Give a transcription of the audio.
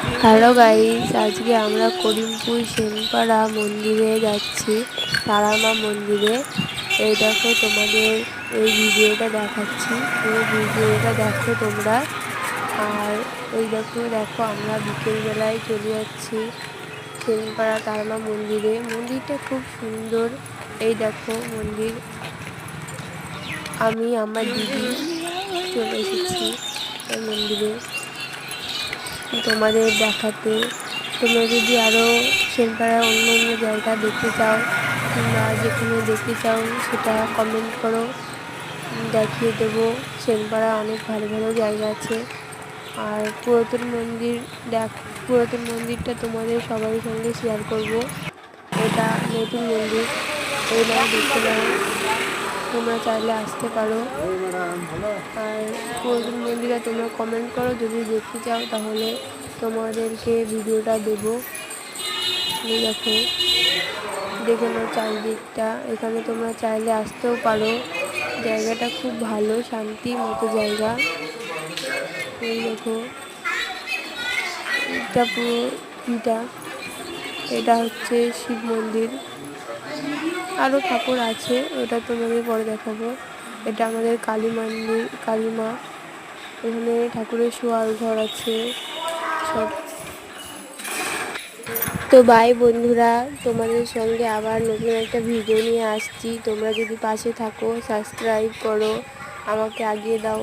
Hello guys, আজকে আমরা করিমপুর সেনপাড়া মন্দিরে যাচ্ছি, তারামা মন্দিরে। এই দেখো তোমাদের এই ভিডিওটা দেখাচ্ছি, পুরো ভিডিওটা দেখো তোমরা। আর এই দেখো দেখো আমরা বিকেলবেলায় চলে যাচ্ছি সেনপাড়া তারামা মন্দিরে। মন্দিরটা খুব সুন্দর, এই দেখো মন্দির। আমি, আমার দিদি চলে এসেছি এই মন্দিরে। তোমাদের দেখাতে। তোমরা যদি আরও সেনপাড়ার অন্য অন্য জায়গা দেখতে চাও কিংবা যেখানে দেখতে চাও, সেটা কমেন্ট করো। দেখিয়ে দেবো। সেনপাড়া অনেক ভালো ভালো জায়গা আছে। আর পুরাতন মন্দির দেখ, পুরাতন মন্দিরটা তোমাদের সবার সঙ্গে শেয়ার করব। এটা নতুন মন্দির। এই দেখতে নাও তোমরা চাইলে আসতে পারো। আর পুরাতন মন্দিরে তোমরা কমেন্ট করো, যদি দেখতে চাও তাহলে তোমাদেরকে ভিডিওটা দেবো। দেখো, দেখে নাও চারিদিকটা। এখানে তোমরা চাইলে আসতেও পারো। জায়গাটা খুব ভালো শান্তি মতো জায়গা। এই দেখো, এটা পুরো এটা এটা হচ্ছে শিব মন্দির। আরও ঠাকুর আছে, ওটা তোমাদের পরে দেখাবো। এটা আমাদের কালী মন্দির কালীমা এখানে ঠাকুরের শোয়ার ঘর আছে, সব। তো বাই বন্ধুরা, তোমাদের সঙ্গে আবার নতুন একটা ভিডিও নিয়ে আসছি। তোমরা যদি পাশে থাকো সাবস্ক্রাইব করো, আমাকে আগিয়ে দাও।